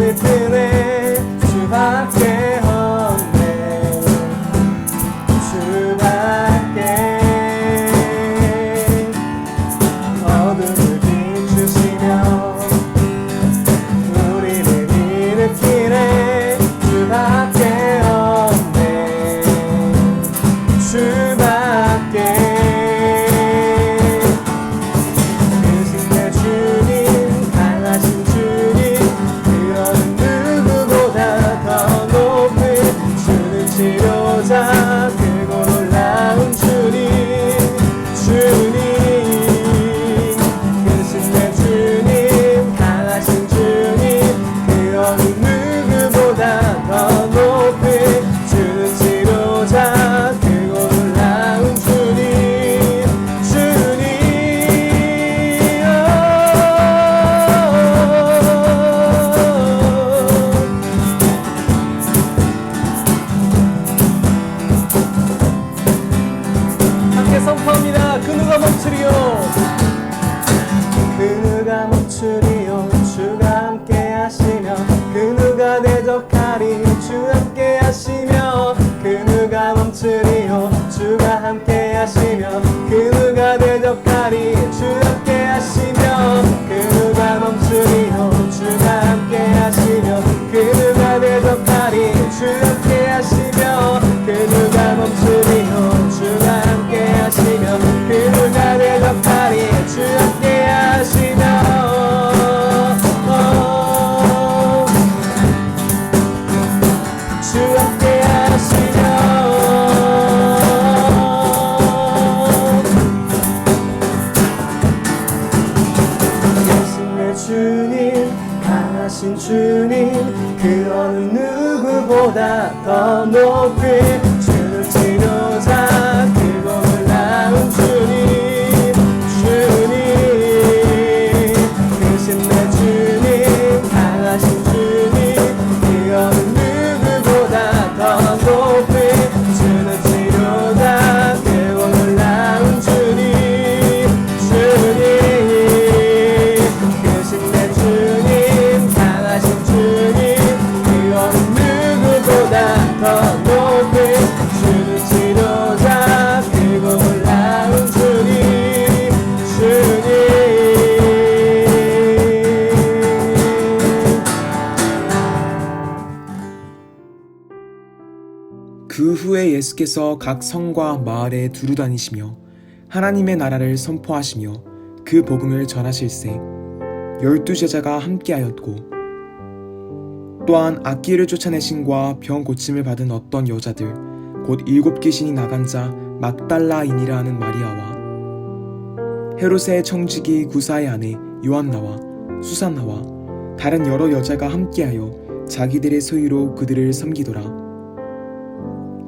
눈을 대적하리 주 함께 하시며 그 누가 멈추리요? 주가 함께 하시며 그 누가 대적하리 예수께서 각 성과 마을에 두루 다니시며 하나님의 나라를 선포하시며 그 복음을 전하실세 열두 제자가 함께하였고 또한 악기를 쫓아내신과 병 고침을 받은 어떤 여자들 곧 일곱 귀신이 나간 자 막달라인이라 하는 마리아와 헤롯의 청지기 구사의 아내 요한나와 수산나와 다른 여러 여자가 함께하여 자기들의 소유로 그들을 섬기더라.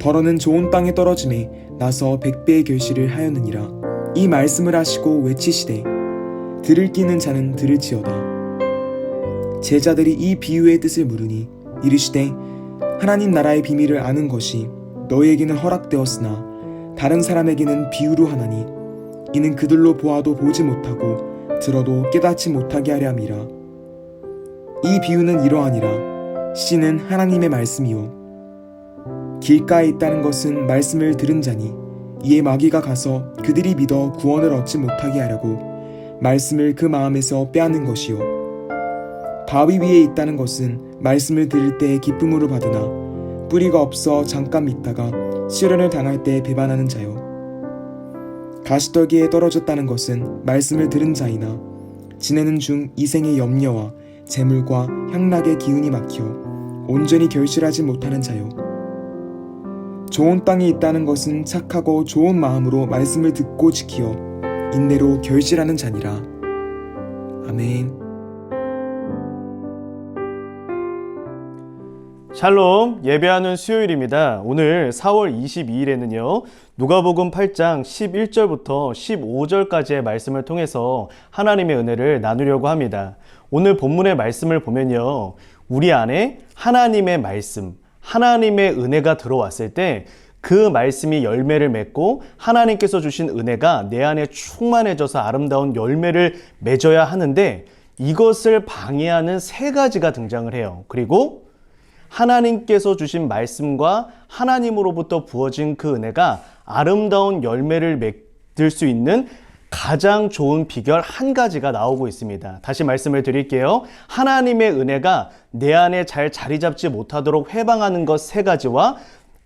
더러는 좋은 땅에 떨어짐에 나서 백배의 결실을 하였느니라. 이 말씀을 하시고 외치시되 들을 끼는 자는 들을지어다. 제자들이 이 비유의 뜻을 물으니 이르시되 하나님 나라의 비밀을 아는 것이 너희에게는 허락되었으나 다른 사람에게는 비유로 하나니 이는 그들로 보아도 보지 못하고 들어도 깨닫지 못하게 하려 함이라. 이 비유는 이러하니라. 씨는 하나님의 말씀이요 길가에 있다는 것은 말씀을 들은 자니 이에 마귀가 가서 그들이 믿어 구원을 얻지 못하게 하려고 말씀을 그 마음에서 빼앗는 것이요. 바위 위에 있다는 것은 말씀을 들을 때 기쁨으로 받으나 뿌리가 없어 잠깐 믿다가 시련을 당할 때 배반하는 자요. 가시떨기에 떨어졌다는 것은 말씀을 들은 자이나 지내는 중 이생의 염려와 재물과 향락의 기운이 막혀 온전히 결실하지 못하는 자요 좋은 땅에 있다는 것은 착하고 좋은 마음으로 말씀을 듣고 지키어 인내로 결실하는 자니라 아멘 샬롬 예배하는 수요일입니다. 오늘 4월 22일에는요. 누가복음 8장 11절부터 15절까지의 말씀을 통해서 하나님의 은혜를 나누려고 합니다. 오늘 본문의 말씀을 보면요. 우리 안에 하나님의 말씀, 하나님의 은혜가 들어왔을 때 그 말씀이 열매를 맺고 하나님께서 주신 은혜가 내 안에 충만해져서 아름다운 열매를 맺어야 하는데 이것을 방해하는 세 가지가 등장을 해요. 그리고 하나님께서 주신 말씀과 하나님으로부터 부어진 그 은혜가 아름다운 열매를 맺을 수 있는 가장 좋은 비결 한 가지가 나오고 있습니다. 다시 말씀을 드릴게요. 하나님의 은혜가 내 안에 잘 자리 잡지 못하도록 해방하는 것 세 가지와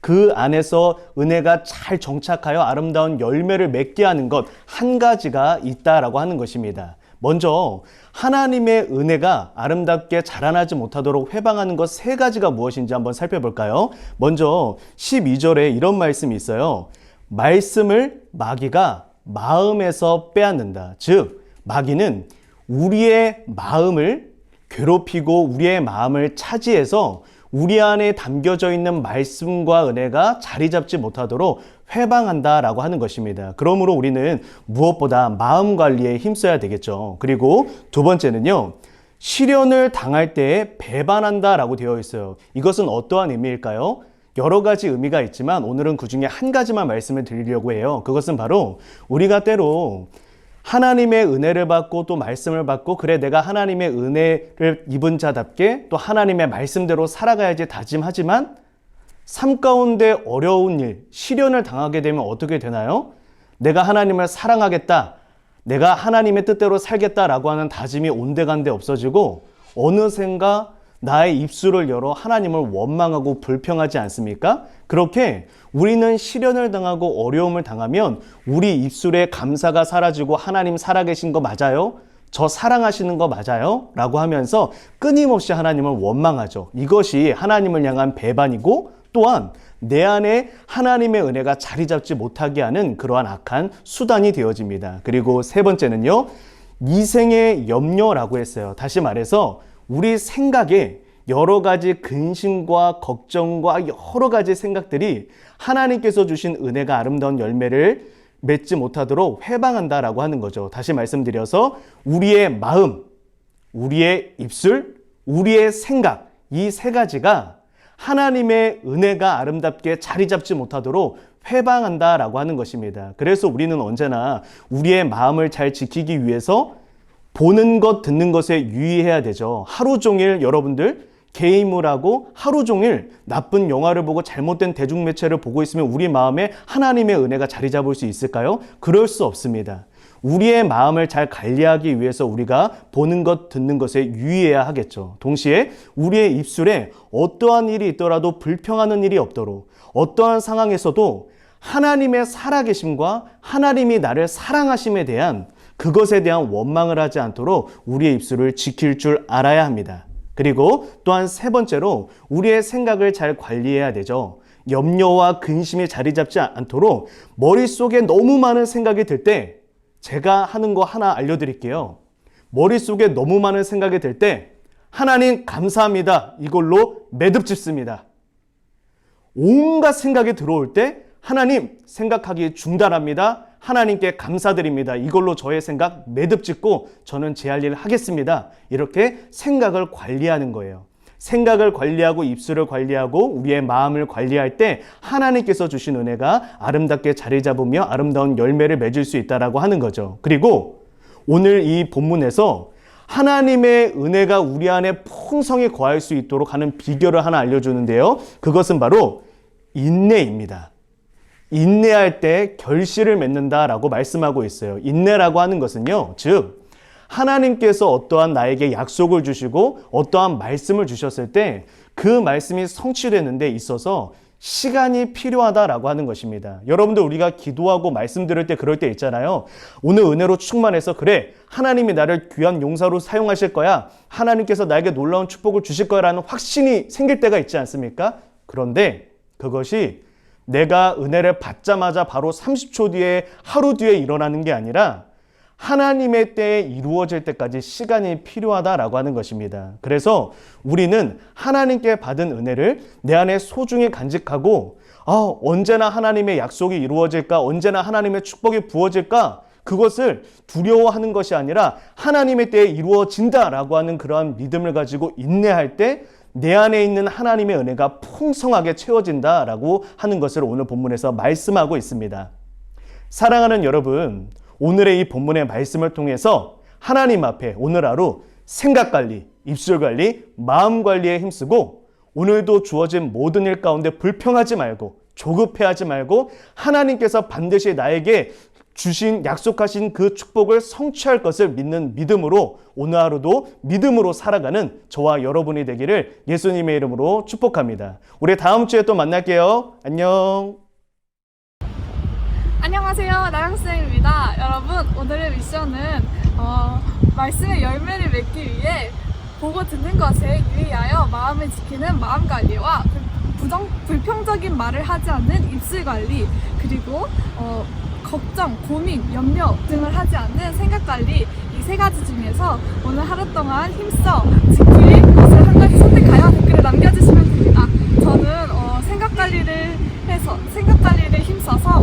그 안에서 은혜가 잘 정착하여 아름다운 열매를 맺게 하는 것 한 가지가 있다라고 하는 것입니다. 먼저 하나님의 은혜가 아름답게 자라나지 못하도록 회방하는 것 세 가지가 무엇인지 한번 살펴볼까요? 먼저 12절에 이런 말씀이 있어요. 말씀을 마귀가 마음에서 빼앗는다. 즉, 마귀는 우리의 마음을 괴롭히고 우리의 마음을 차지해서 우리 안에 담겨져 있는 말씀과 은혜가 자리 잡지 못하도록 회방한다 라고 하는 것입니다. 그러므로 우리는 무엇보다 마음 관리에 힘써야 되겠죠. 그리고 두 번째는요. 시련을 당할 때 배반한다 라고 되어 있어요. 이것은 어떠한 의미일까요? 여러 가지 의미가 있지만 오늘은 그 중에 한 가지만 말씀을 드리려고 해요. 그것은 바로 우리가 때로 하나님의 은혜를 받고 또 말씀을 받고 그래 내가 하나님의 은혜를 입은 자답게 또 하나님의 말씀대로 살아가야지 다짐하지만 삶 가운데 어려운 일, 시련을 당하게 되면 어떻게 되나요? 내가 하나님을 사랑하겠다. 내가 하나님의 뜻대로 살겠다라고 하는 다짐이 온데간데 없어지고 어느샌가 나의 입술을 열어 하나님을 원망하고 불평하지 않습니까? 그렇게 우리는 시련을 당하고 어려움을 당하면 우리 입술에 감사가 사라지고 하나님 살아계신 거 맞아요? 저 사랑하시는 거 맞아요? 라고 하면서 끊임없이 하나님을 원망하죠. 이것이 하나님을 향한 배반이고 또한 내 안에 하나님의 은혜가 자리 잡지 못하게 하는 그러한 악한 수단이 되어집니다. 그리고 세 번째는요, 이생의 염려라고 했어요. 다시 말해서 우리 생각에 여러 가지 근심과 걱정과 여러 가지 생각들이 하나님께서 주신 은혜가 아름다운 열매를 맺지 못하도록 회방한다라고 하는 거죠. 다시 말씀드려서 우리의 마음, 우리의 입술, 우리의 생각, 이 세 가지가 하나님의 은혜가 아름답게 자리 잡지 못하도록 회방한다라고 하는 것입니다. 그래서 우리는 언제나 우리의 마음을 잘 지키기 위해서 보는 것, 듣는 것에 유의해야 되죠. 하루 종일 여러분들 게임을 하고 하루 종일 나쁜 영화를 보고 잘못된 대중매체를 보고 있으면 우리 마음에 하나님의 은혜가 자리 잡을 수 있을까요? 그럴 수 없습니다. 우리의 마음을 잘 관리하기 위해서 우리가 보는 것, 듣는 것에 유의해야 하겠죠. 동시에 우리의 입술에 어떠한 일이 있더라도 불평하는 일이 없도록 어떠한 상황에서도 하나님의 살아계심과 하나님이 나를 사랑하심에 대한 그것에 대한 원망을 하지 않도록 우리의 입술을 지킬 줄 알아야 합니다. 그리고 또한 세 번째로 우리의 생각을 잘 관리해야 되죠. 염려와 근심이 자리 잡지 않도록 머릿속에 너무 많은 생각이 들 때 제가 하는 거 하나 알려드릴게요. 머릿속에 너무 많은 생각이 들 때 하나님 감사합니다. 이걸로 매듭 짓습니다. 온갖 생각이 들어올 때 하나님 생각하기 중단합니다. 하나님께 감사드립니다. 이걸로 저의 생각 매듭 짓고 저는 제 할 일 하겠습니다. 이렇게 생각을 관리하는 거예요. 생각을 관리하고 입술을 관리하고 우리의 마음을 관리할 때 하나님께서 주신 은혜가 아름답게 자리 잡으며 아름다운 열매를 맺을 수 있다라고 하는 거죠. 그리고 오늘 이 본문에서 하나님의 은혜가 우리 안에 풍성히 거할 수 있도록 하는 비결을 하나 알려주는데요. 그것은 바로 인내입니다. 인내할 때 결실을 맺는다라고 말씀하고 있어요. 인내라고 하는 것은요, 즉, 하나님께서 어떠한 나에게 약속을 주시고 어떠한 말씀을 주셨을 때 그 말씀이 성취되는 데 있어서 시간이 필요하다라고 하는 것입니다. 여러분들 우리가 기도하고 말씀 들을 때 그럴 때 있잖아요. 오늘 은혜로 충만해서 그래. 하나님이 나를 귀한 용사로 사용하실 거야. 하나님께서 나에게 놀라운 축복을 주실 거야라는 확신이 생길 때가 있지 않습니까? 그런데 그것이 내가 은혜를 받자마자 바로 30초 뒤에 하루 뒤에 일어나는 게 아니라 하나님의 때에 이루어질 때까지 시간이 필요하다라고 하는 것입니다. 그래서 우리는 하나님께 받은 은혜를 내 안에 소중히 간직하고 아, 언제나 하나님의 약속이 이루어질까? 언제나 하나님의 축복이 부어질까? 그것을 두려워하는 것이 아니라 하나님의 때에 이루어진다라고 하는 그러한 믿음을 가지고 인내할 때 내 안에 있는 하나님의 은혜가 풍성하게 채워진다라고 하는 것을 오늘 본문에서 말씀하고 있습니다. 사랑하는 여러분, 오늘의 이 본문의 말씀을 통해서 하나님 앞에 오늘 하루 생각 관리, 입술 관리, 마음 관리에 힘쓰고 오늘도 주어진 모든 일 가운데 불평하지 말고 조급해하지 말고 하나님께서 반드시 나에게 주신 약속하신 그 축복을 성취할 것을 믿는 믿음으로 오늘 하루도 믿음으로 살아가는 저와 여러분이 되기를 예수님의 이름으로 축복합니다. 우리 다음 주에 또 만날게요. 안녕. 안녕하세요. 나영쌤입니다. 여러분, 오늘의 미션은 어, 말씀의 열매를 맺기 위해 보고 듣는 것에 유의하여 마음을 지키는 마음 관리와 불- 부정, 불평적인 말을 하지 않는 입술 관리, 그리고 어, 걱정, 고민, 염려 등을 하지 않는 생각 관리 이 세 가지 중에서 오늘 하루 동안 힘써 지킬 것을 한 가지 선택하여 댓글을 남겨주시면 됩니다. 저는 어, 생각 관리를 해서 생각 관리를 힘써서